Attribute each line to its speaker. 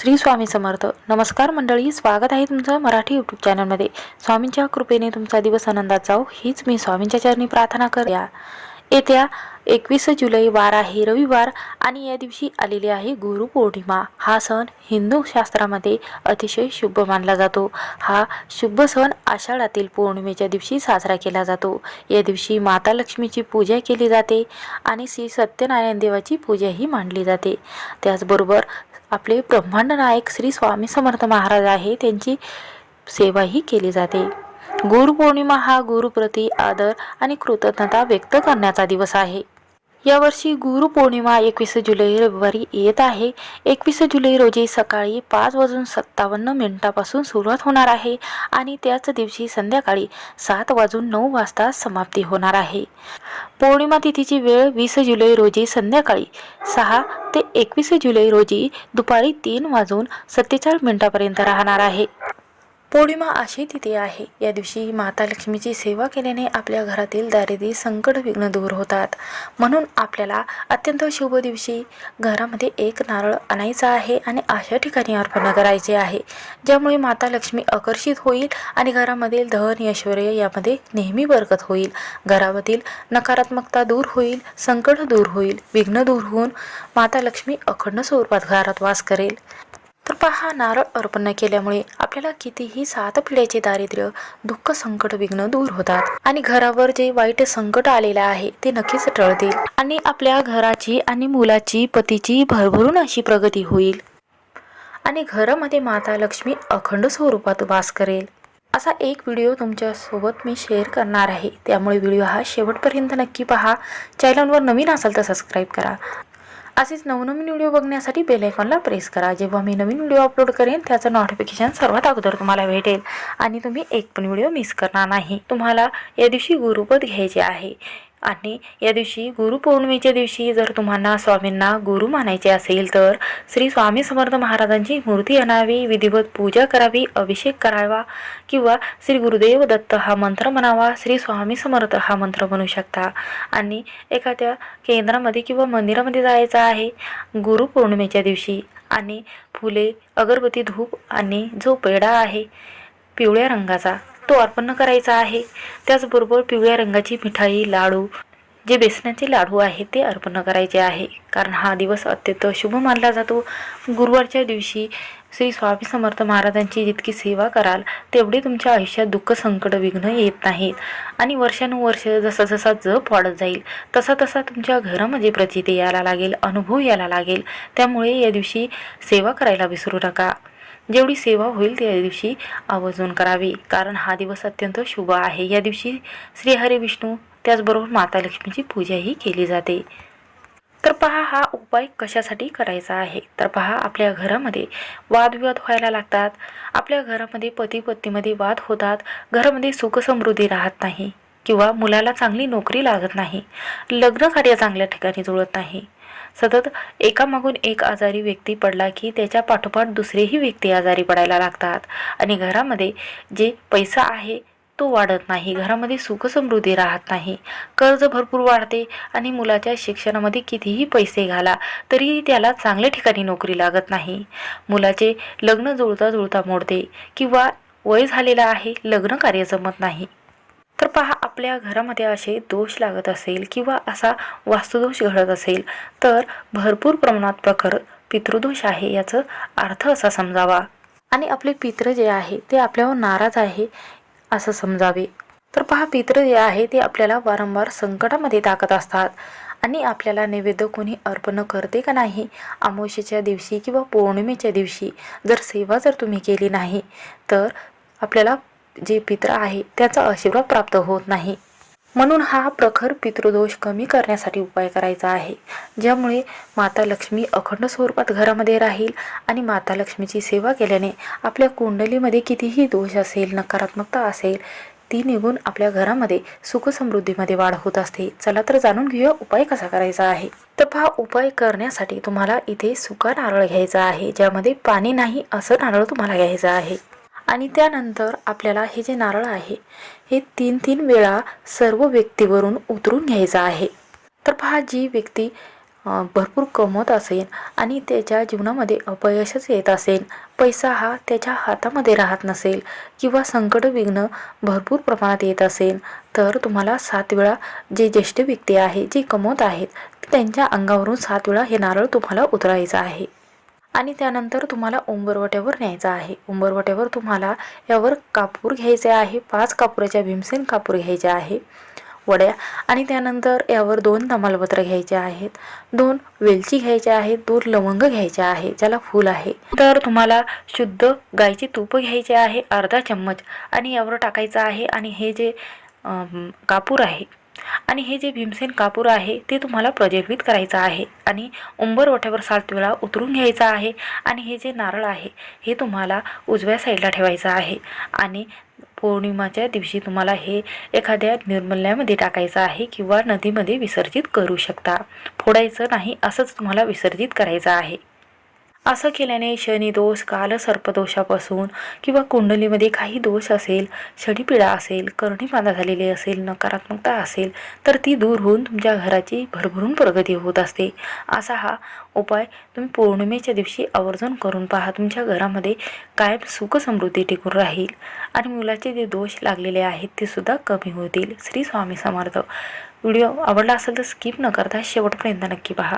Speaker 1: श्री स्वामी समर्थ. नमस्कार मंडळी स्वागत आहे तुमचं मराठी यूट्यूब चॅनलमध्ये स्वामींच्या कृपेने तुमचा दिवस आनंदात जाऊ हीच मी स्वामींच्या चरणी प्रार्थना करूया येत्या एकवीस जुलै वार आहे रविवार आणि या दिवशी आलेली आहे गुरुपौर्णिमा हा सण हिंदू शास्त्रामध्ये अतिशय शुभ मानला जातो. हा शुभ सण आषाढातील पौर्णिमेच्या दिवशी साजरा केला जातो. या दिवशी माता लक्ष्मीची पूजा केली जाते आणि श्री सत्यनारायण देवाची पूजाही मांडली जाते. त्याचबरोबर आपले ब्रह्मांड नायक श्री स्वामी समर्थ महाराज आहे त्यांची सेवाही केली जाते. गुरुपौर्णिमा हा गुरुप्रती आदर आणि कृतज्ञता व्यक्त करण्याचा दिवस आहे. यावर्षी गुरुपौर्णिमा एकवीस जुलै रविवारी येत आहे. एकवीस जुलै रोजी सकाळी पाच वाजून सत्तावन्न मिनिटापासून सुरुवात होणार आहे आणि त्याच दिवशी संध्याकाळी सात वाजून नऊ वाजता समाप्ती होणार आहे. पौर्णिमा तिथीची वेळ वीस जुलै रोजी संध्याकाळी सहा ते एकवीस जुलै रोजी दुपारी तीन वाजून सत्तेचाळीस मिनिटापर्यंत राहणार आहे. पौर्णिमा अशी तिथी आहे. या दिवशी माता लक्ष्मीची सेवा केल्याने आपल्या घरातील दारिद्र्य संकट विघ्न दूर होतात. म्हणून आपल्याला अत्यंत शुभ दिवशी घरामध्ये एक नारळ आणायचा आहे आणि अशा ठिकाणी अर्पण करायचे आहे. ज्यामुळे माता लक्ष्मी आकर्षित होईल आणि घरामधील धन ऐश्वर यामध्ये नेहमी बरकत होईल. घरामधील नकारात्मकता दूर होईल संकट दूर होईल विघ्न दूर होऊन माता लक्ष्मी अखंड स्वरूपात घरात वास करेल. पहा नारळ अर्पण केल्यामुळे आपल्याला कितीही सात पिढ्याचे दारिद्र्य दुःख संकट विघ्न दूर होतात. आणि घरावर जे वाईट संकट आलेलं आहे ते नक्कीच टळतील. आणि आपल्या घराची आणि मुलाची पतीची भरभरून अशी प्रगती होईल. आणि घरामध्ये माता लक्ष्मी अखंड स्वरूपात वास करेल. असा एक व्हिडिओ तुमच्यासोबत मी शेअर करणार आहे. त्यामुळे व्हिडिओ हा शेवटपर्यंत नक्की पहा. चॅनलवर नवीन असाल तर सबस्क्राईब करा. असेच नवनवीन व्हिडिओ बघण्यासाठी बेल आयकॉनला प्रेस करा. जेव्हा मी नवीन व्हिडिओ अपलोड करेन त्याचं नोटिफिकेशन सर्वात अगोदर तुम्हाला भेटेल. आणि तुम्ही एक पण व्हिडिओ मिस करणार नाही. तुम्हाला या दिवशी गुरुपद घ्यायचे आहे. आणि या दिवशी गुरुपौर्णिमेच्या दिवशी जर तुम्हाला स्वामींना गुरु मानायचे असेल तर श्री स्वामी समर्थ महाराजांची मूर्ती आणावी विधिवत पूजा करावी अभिषेक करावा किंवा श्री गुरुदेव दत्त हा मंत्र म्हणावा श्री स्वामी समर्थ हा मंत्र म्हणू शकता. आणि एखाद्या केंद्रामध्ये किंवा मंदिरामध्ये जायचं आहे गुरुपौर्णिमेच्या दिवशी आणि फुले अगरबत्ती धूप आणि जो पेढा आहे पिवळ्या रंगाचा तो अर्पण करायचा आहे. त्याचबरोबर पिवळ्या रंगाची मिठाई लाडू जे बेसनाचे लाडू आहेत ते अर्पण करायचे आहे. कारण हा दिवस अत्यंत शुभ मानला जातो. गुरुवारच्या दिवशी श्री स्वामी समर्थ महाराजांची जितकी सेवा कराल तेवढे तुमच्या आयुष्यात दुःख संकट विघ्न येत नाहीत. आणि वर्षानुवर्ष जसा जसा जप वाढत जाईल तसा तसा तुमच्या घरामध्ये प्रचिती यायला लागेल अनुभव यायला लागेल. त्यामुळे या दिवशी सेवा करायला विसरू नका. जेवढी सेवा होईल त्या दिवशी आवर्जून करावी. कारण हा दिवस अत्यंत शुभ आहे. या दिवशी श्रीहरी विष्णू त्याचबरोबर माता लक्ष्मीची पूजाही केली जाते. तर पहा हा उपाय कशासाठी करायचा आहे? तर पहा आपल्या घरामध्ये वादविवाद व्हायला लागतात. आपल्या घरामध्ये पती पत्नीमध्ये वाद होतात. घरामध्ये सुखसमृद्धी राहत नाही किंवा मुलाला चांगली नोकरी लागत नाही. लग्न कार्य चांगल्या ठिकाणी जुळत नाही. सतत एकामागून एक आजारी व्यक्ती पडला की त्याच्या पाठोपाठ दुसरेही व्यक्ती आजारी पडायला लागतात. आणि घरामध्ये जे पैसा आहे तो वाढत नाही. घरामध्ये सुखसमृद्धी राहत नाही. कर्ज भरपूर वाढते आणि मुलाच्या शिक्षणामध्ये कितीही पैसे घाला तरीही त्याला चांगल्या ठिकाणी नोकरी लागत नाही. मुलाचे लग्न जुळता जुळता मोडते किंवा वय झालेलं आहे लग्न कार्य जमत नाही. तर पहा आपल्या घरामध्ये असे दोष लागत असेल किंवा असा वास्तुदोष घडत असेल तर भरपूर प्रमाणात प्रखर पितृदोष आहे याचं अर्थ असा समजावा. आणि आपले पित्र जे आहे ते आपल्यावर नाराज आहे. असं समजावे. तर पहा पित्र जे आहे ते आपल्याला वारंवार संकटामध्ये टाकत असतात. आणि आपल्याला नैवेद्य कोणी अर्पण करते का नाही? अमावस्येच्या दिवशी किंवा पौर्णिमेच्या दिवशी जर सेवा जर तुम्ही केली नाही तर आपल्याला जे पित्र आहे त्याचा आशीर्वाद प्राप्त होत नाही. म्हणून हा प्रखर पितृदोष कमी करण्यासाठी उपाय करायचा आहे. ज्यामुळे माता लक्ष्मी अखंड स्वरूपात घरामध्ये राहील आणि माता लक्ष्मीची सेवा केल्याने आपल्या कुंडलीमध्ये कितीही दोष असेल नकारात्मकता असेल ती निघून आपल्या घरामध्ये सुखसमृद्धीमध्ये वाढ होत असते. चला तर जाणून घेऊया उपाय कसा करायचा आहे. तर पहा उपाय करण्यासाठी तुम्हाला इथे सुका नारळ घ्यायचा आहे ज्यामध्ये पाणी नाही असं नारळ तुम्हाला घ्यायचं आहे. आणि त्यानंतर आपल्याला हे जे नारळ आहे हे तीन तीन वेळा सर्व व्यक्तीवरून उतरून घ्यायचं आहे. तर पहा जी व्यक्ती भरपूर कमवत असेल आणि त्याच्या जीवनामध्ये अपयशच येत असेल. पैसा हा त्याच्या हातामध्ये राहत नसेल किंवा संकट विघ्न भरपूर प्रमाणात येत असेल तर तुम्हाला सात वेळा जे ज्येष्ठ व्यक्ती आहे जे कमवत आहेत त्यांच्या अंगावरून सात वेळा हे नारळ तुम्हाला उतरायचं आहे. आणि त्यानंतर तुम्हाला उंबरवट्यावर न्यायचं आहे. उंबरवट्यावर तुम्हाला यावर कापूर घ्यायचे आहे पाच कापुराच्या भीमसेन कापूर घ्यायचे आहे. वड्या आणि त्यानंतर यावर दोन तमालपत्र घ्यायचे आहेत. दोन वेलची घ्यायच्या आहेत दोन लवंग घ्यायचे आहे ज्याला फूल आहे. तर तुम्हाला शुद्ध गाईचे तूप घ्यायचे आहे अर्धा चम्मच आणि यावर टाकायचं आहे आणि हे जे कापूर आहे आणि हे जे भीमसेन कापूर आहे ते तुम्हाला प्रज्वलित करायचं आहे आणि उंबर ओठ्यावर सात वेळा उतरून घ्यायचं आहे आणि हे जे नारळ आहे हे तुम्हाला उजव्या साईडला ठेवायचं आहे आणि पौर्णिमाच्या दिवशी तुम्हाला हे एखाद्या निर्मल्यामध्ये टाकायचं आहे किंवा नदीमध्ये विसर्जित करू शकता. फोडायचं नाही असंच तुम्हाला विसर्जित करायचं आहे. असं केल्याने शनी दोष काल सर्पदोषापासून किंवा कुंडलीमध्ये काही दोष असेल शनीपिडा असेल करणी झालेली असेल नकारात्मकता असेल तर ती दूर होऊन तुमच्या घराची भरभरून प्रगती होत असते. असा हा उपाय तुम्ही पौर्णिमेच्या दिवशी आवर्जून करून पहा. तुमच्या घरामध्ये कायम सुख समृद्धी टिकून राहील आणि मुलाचे जे दोष लागलेले आहेत ते सुद्धा कमी होतील. श्री स्वामी समर्थ. व्हिडिओ आवडला असेल तर स्किप न करता शेवटपर्यंत नक्की पहा.